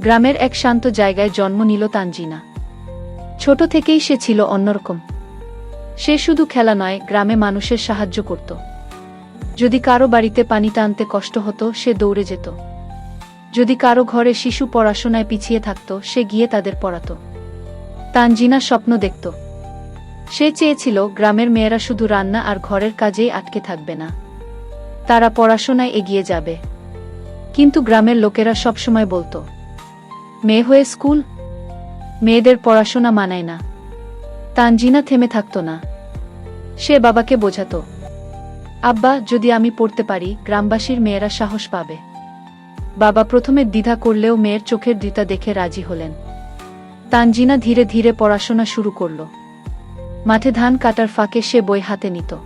গ্রামের এক শান্ত জায়গায় জন্ম নিল তানজিনা। ছোট থেকেই সে ছিল অন্যরকম। সে শুধু খেলা নয়, গ্রামে মানুষের সাহায্য করত। যদি কারও বাড়িতে পানি টানতে কষ্ট হতো, সে দৌড়ে যেত। যদি কারও ঘরে শিশু পড়াশোনায় পিছিয়ে থাকত, সে গিয়ে তাদের পড়াতো। তানজিনা স্বপ্ন দেখত। সে চেয়েছিল গ্রামের মেয়েরা শুধু রান্না আর ঘরের কাজেই আটকে থাকবে না। তারা পড়াশোনায় এগিয়ে যাবে। কিন্তু গ্রামের লোকেরা সবসময় বলতো মেয়ে হয়ে স্কুল? মেয়েদের পড়াশোনা মানায় না। তানজিনা থেমে থাকতো না। সে বাবাকে বোঝাতো, আব্বা, যদি আমি পড়তে পারি, গ্রামবাসীর মেয়েরা সাহস পাবে। বাবা প্রথমে দ্বিধা করলেও মেয়ের চোখের দ্বিতা দেখে রাজি হলেন। তানজিনা ধীরে ধীরে পড়াশোনা শুরু করল। মাঠে ধান কাটার ফাঁকে সে বই হাতে নিত।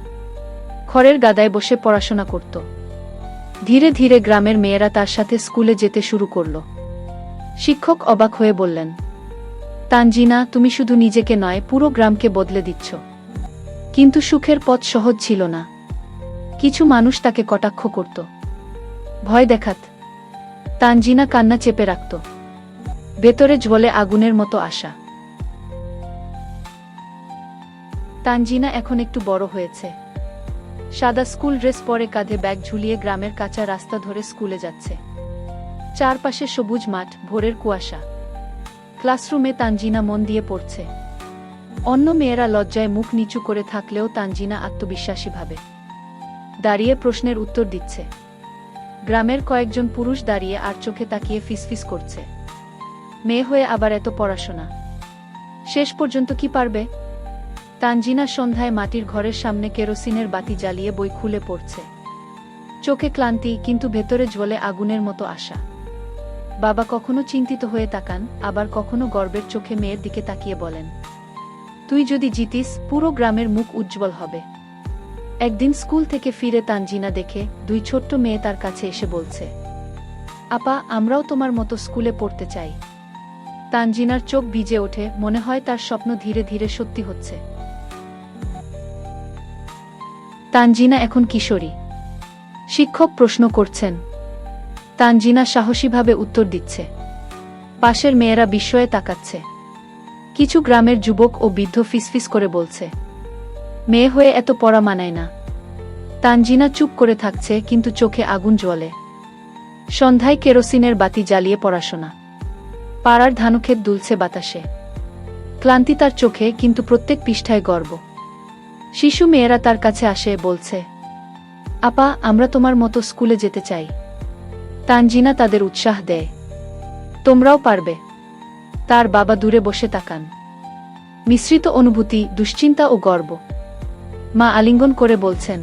খড়ের গাদায় বসে পড়াশোনা করত। ধীরে ধীরে গ্রামের মেয়েরা তার সাথে স্কুলে যেতে শুরু করল। শিক্ষক অবাক হয়ে বললেন, তানজিনা, তুমি শুধু নিজেকে নয়, পুরো গ্রামকে বদলে দিচ্ছ। কিন্তু সুখের পথ সহজ ছিল না। কিছু মানুষ তাকে কটাক্ষ করত। ভয় দেখাত। তানজিনা কান্না চেপে রাখত। ভেতরে জ্বলে আগুনের মতো আশা। তানজিনা এখন একটু বড় হয়েছে। সাদা স্কুল ড্রেস পরে কাঁধে ব্যাগ ঝুলিয়ে গ্রামের কাঁচা রাস্তা ধরে স্কুলে যাচ্ছে। চারপাশে সবুজ মাঠ, ভোরের কুয়াশা। ক্লাসরুমে তানজিনা মন দিয়ে পড়ছে। অন্য মেয়েরা লজ্জায় মুখ নিচু করে থাকলেও তানজিনা আত্মবিশ্বাসী ভাবে। দাঁড়িয়ে প্রশ্নের উত্তর দিচ্ছে। গ্রামের কয়েকজন পুরুষ দাঁড়িয়ে আর চোখে তাকিয়ে ফিসফিস করছে। মেয়ে হয়ে আবার এত পড়াশোনা। শেষ পর্যন্ত কি পারবে? তানজিনা সন্ধ্যায় মাটির ঘরের সামনে কেরোসিনের বাতি জ্বালিয়ে বই খুলে পড়ছে। চোখে ক্লান্তি, কিন্তু ভেতরে জ্বলে আগুনের মতো আশা। বাবা কখনো চিন্তিত হয়ে তাকান, আবার কখনো গর্বের চোখে মেয়ের দিকে তাকিয়ে বলেন, তুই যদি জিতিস, পুরো গ্রামের মুখ উজ্জ্বল হবে। একদিন স্কুল থেকে ফিরে তানজিনা দেখে দুই ছোট্ট মেয়ে তার কাছে এসে বলছে, আপা, আমরাও তোমার মতো স্কুলে পড়তে চাই। তানজিনার চোখ ভিজে ওঠে, মনে হয় তার স্বপ্ন ধীরে ধীরে সত্যি হচ্ছে। তানজিনা এখন কিশোরী। শিক্ষক প্রশ্ন করছেন তানজিনা সাহসীভাবে উত্তর দিচ্ছে। পাশের মেয়েরা বিস্ময়ে তাকাচ্ছে। কিছু গ্রামের যুবক ও বৃদ্ধ ফিসফিস করে বলছে, মেয়ে হয়ে এত পড়া মানায় না। তানজিনা চুপ করে থাকছে, কিন্তু চোখে আগুন জ্বলে। সন্ধ্যায় কেরোসিনের বাতি জ্বালিয়ে পড়াশোনা। পাড়ার ধানুক্ষেত দুলছে বাতাসে। ক্লান্তি তার চোখে, কিন্তু প্রত্যেক পৃষ্ঠায় গর্ব। শিশু মেয়েরা তার কাছে আসে, বলছে, আপা, আমরা তোমার মতো স্কুলে যেতে চাই। তানজিনা তাদের উৎসাহ দেয়। তোমরাও পারবে। তার বাবা দূরে বসে তাকান। মিশ্রিত অনুভূতি, দুশ্চিন্তা ও গর্ব। মা আলিঙ্গন করে বলছেন,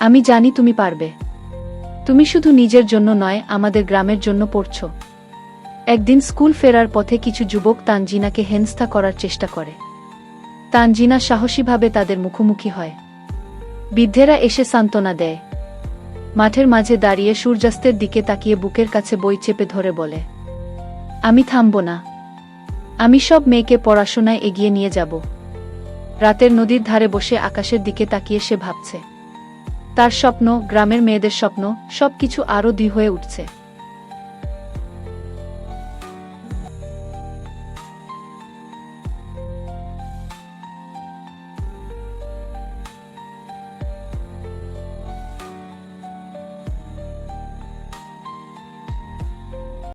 আমি জানি তুমি পারবে। তুমি শুধু নিজের জন্য নয়, আমাদের গ্রামের জন্য পড়ছ। একদিন স্কুল ফেরার পথে কিছু যুবক তানজিনাকে হেনস্থা করার চেষ্টা করে। তানজিনা সাহসীভাবে তাদের মুখোমুখি হয়। বৃদ্ধেরা এসে সান্ত্বনা দেয়। মাঠের মাঝে দাঁড়িয়ে সূর্যাস্তের দিকে তাকিয়ে বুকের কাছে বই চেপে ধরে বলে, আমি থামব না। আমি সব মেয়েকে পড়াশোনায় এগিয়ে নিয়ে যাব। রাতের নদীর ধারে বসে আকাশের দিকে তাকিয়ে সে ভাবছে। তার স্বপ্ন, গ্রামের মেয়েদের স্বপ্ন সব কিছু আরও দুই হয়ে উঠছে।